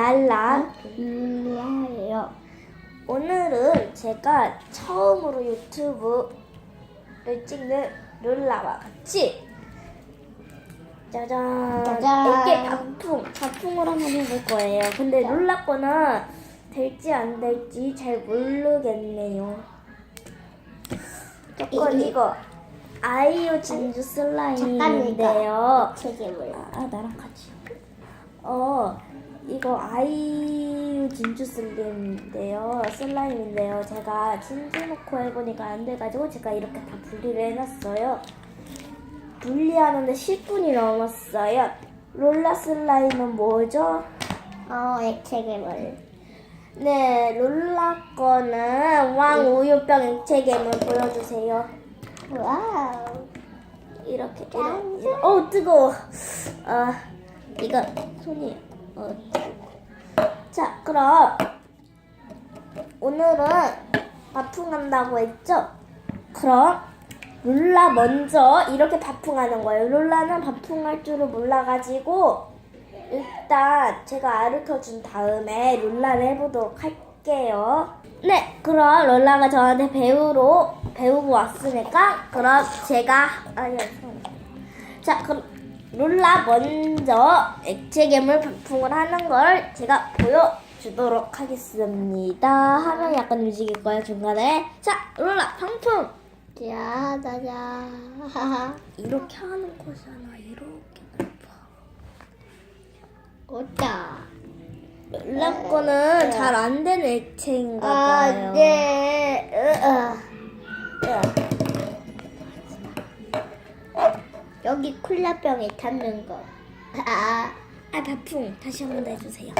랄라. 룰라예요. 오늘은 제가 처음으로 유튜브를 찍는 룰라와 같이 짜잔. 짜잔. 이게 바풍 바풍을 한번 해볼 거예요. 근데 룰라 거는 될지 안 될지 잘 모르겠네요. 조건 이- 이거 아이유 진주 슬라임인데요. 책임을. 아 나랑 같이. 어 이거 아이유 진주 슬림인데요 슬라임인데요 제가 진주 놓고 해보니까 안 돼가지고 제가 이렇게 다 분리를 해놨어요 분리하는데 10분이 넘었어요 롤라 슬라임은 뭐죠? 어, 액체괴물. 네 롤라 거는 왕 우유병 액체괴물 보여주세요 와우. 이렇게 이렇게, 이렇게. 어 뜨거워 아 이거 손이 어. 자 그럼 오늘은 바풍한다고 했죠? 그럼 룰라 먼저 이렇게 바풍하는 거예요. 룰라는 바풍할 줄을 몰라가지고 일단 제가 가르쳐 준 다음에 룰라를 해보도록 할게요. 네 그럼 룰라가 저한테 배우로 배우고 왔으니까 그럼 제가 아니요 자 그럼 룰라 먼저 액체 괴물 반풍을 하는 걸 제가 보여주도록 하겠습니다 하면 약간 움직일 거예요 중간에 자 룰라 반풍 자, 자자. 이렇게 하는 거잖아 이렇게 오자. 룰라 거는 잘 안 되는 액체인가 봐요 아, 네. 으아. 여기 콜라병에 담는 거. 아, 아 바풍 다시 한 번 더 해주세요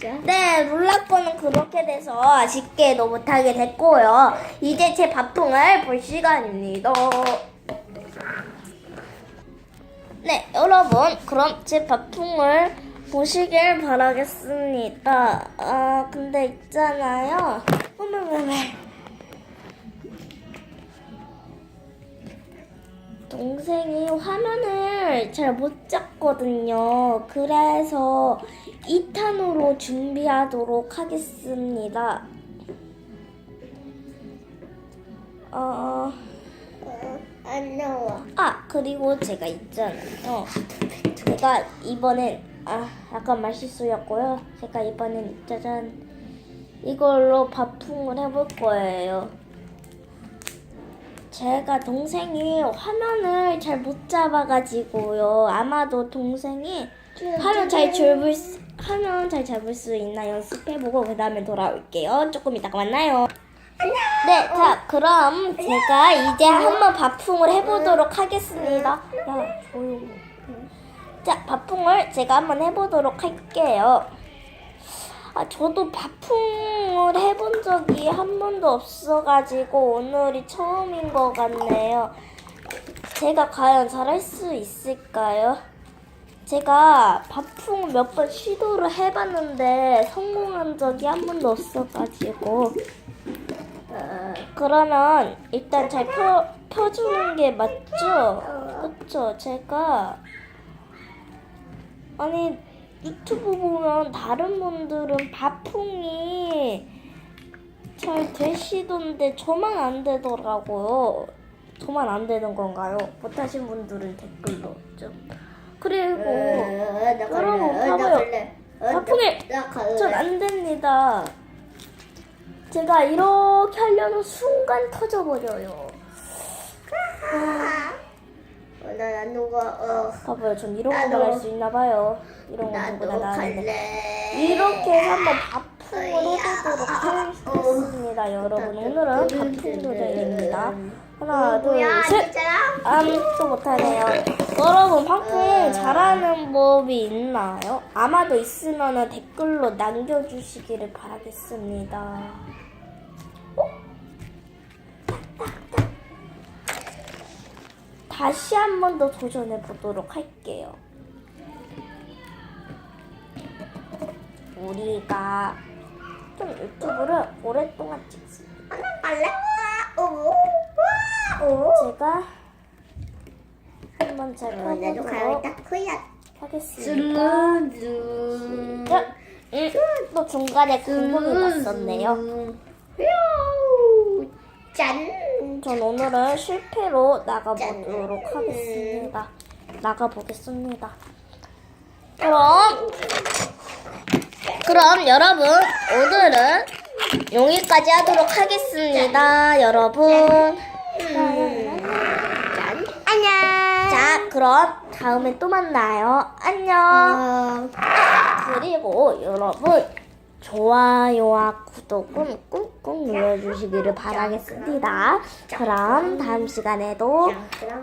자. 네, 룰라 거는 그렇게 돼서 아쉽게도 못하게 됐고요. 이제 제 바풍을 볼 시간입니다. 네, 여러분, 그럼 제 바풍을 보시길 바라겠습니다. 아, 근데 있잖아요. 어머머머. 동생이 화면을 잘 못 잡거든요. 그래서 2탄으로 준비하도록 하겠습니다. 어, 어, 안 나와. 아, 그리고 제가 있잖아요. 제가 이번엔, 아, 약간 말실수였고요. 제가 이번엔 짜잔, 이걸로 바풍을 해볼 거예요. 제가 동생이 화면을 잘 못 잡아가지고요. 아마도 동생이 화면 잘 잡을 수, 화면 잘 잡을 수 있나 연습해보고 그 다음에 돌아올게요. 조금 이따가 만나요. 네, 자, 그럼 제가 이제 한번 바풍을 해보도록 하겠습니다. 야, 조용히. 자, 바풍을 제가 한번 해보도록 할게요. 아, 저도 바풍을 해본 적이 한 번도 없어가지고 오늘이 처음인 것 같네요. 제가 과연 잘할 수 있을까요? 제가 바풍 몇 번 시도를 해봤는데 성공한 적이 한 번도 없어가지고 어, 그러면 일단 잘 펴, 펴주는 게 맞죠? 그쵸? 제가 아니 유튜브 보면 다른 분들은 바풍이 잘 되시던데 저만 안 되더라고요. 저만 안 되는 건가요? 못하신 분들은 댓글로 좀. 그리고 나 봐봐요. 바풍이. 전 안 됩니다. 제가 이렇게 하려는 순간 터져버려요. 어, 나안 녹아. 어, 봐봐요, 전 이런 나도. 것만 할수 있나 봐요. 이런 누구나 나는데. 갈래. 이렇게 한번 바풍을 해보도록 어. 하겠습니다, 여러분. 오늘은 바풍 도전입니다. 하나, 둘, 뭐야, 셋! 진짜야? 아무것도 못하네요. 여러분, 바풍 잘하는 법이 있나요? 아마도 있으면 댓글로 남겨주시기를 바라겠습니다. 다시 한 번 더 도전해 보도록 할게요. 우리가 좀 유튜브를 오랫동안 찍습니다. 제가 한번 잘 어, 나도 딱 거야. 하겠습니다. 음, 또 중간에 구멍이 났었네요. 휴. 짠. 전 오늘은 실패로 나가보도록 하겠습니다. 나가보겠습니다. 그럼, 그럼 여러분, 오늘은 여기까지 하도록 하겠습니다. 여러분. 짠. 안녕. 자, 그럼 다음에 또 만나요. 안녕. 어. 그리고 여러분 좋아요와 구독은 꾹 꾹 눌러주시기를 바라겠습니다. 그럼 다음 시간에도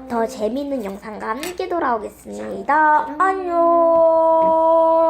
더 재밌는 영상과 함께 돌아오겠습니다. 안녕.